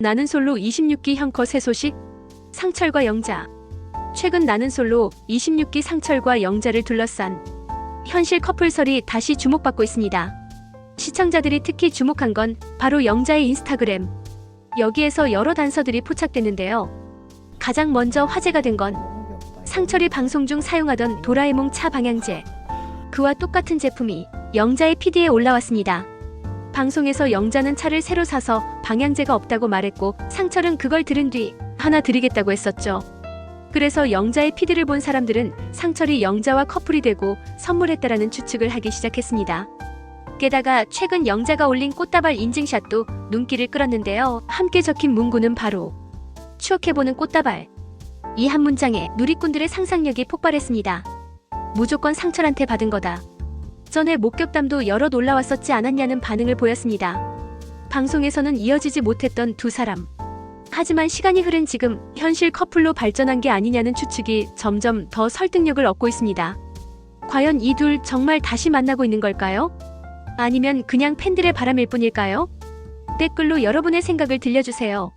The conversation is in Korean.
나는 솔로 26기 형커 새 소식 상철과 영자 최근 나는 솔로 26기 상철과 영자를 둘러싼 현실 커플설이 다시 주목받고 있습니다. 시청자들이 특히 주목한 건 바로 영자의 인스타그램. 여기에서 여러 단서들이 포착됐는데요. 가장 먼저 화제가 된 건 상철이 방송 중 사용하던 도라에몽 차 방향제. 그와 똑같은 제품이 영자의 PD에 올라왔습니다. 방송에서 영자는 차를 새로 사서 방향제가 없다고 말했고 상철은 그걸 들은 뒤 하나 드리겠다고 했었죠. 그래서 영자의 피드를 본 사람들은 상철이 영자와 커플이 되고 선물했다라는 추측을 하기 시작했습니다. 게다가 최근 영자가 올린 꽃다발 인증샷도 눈길을 끌었는데요. 함께 적힌 문구는 바로 추억해보는 꽃다발. 이 한 문장에 누리꾼들의 상상력이 폭발했습니다. 무조건 상철한테 받은 거다. 전에 목격담도 여럿 올라왔었지 않았냐는 반응을 보였습니다. 방송에서는 이어지지 못했던 두 사람. 하지만 시간이 흐른 지금 현실 커플로 발전한 게 아니냐는 추측이 점점 더 설득력을 얻고 있습니다. 과연 이 둘 정말 다시 만나고 있는 걸까요? 아니면 그냥 팬들의 바람일 뿐일까요? 댓글로 여러분의 생각을 들려주세요.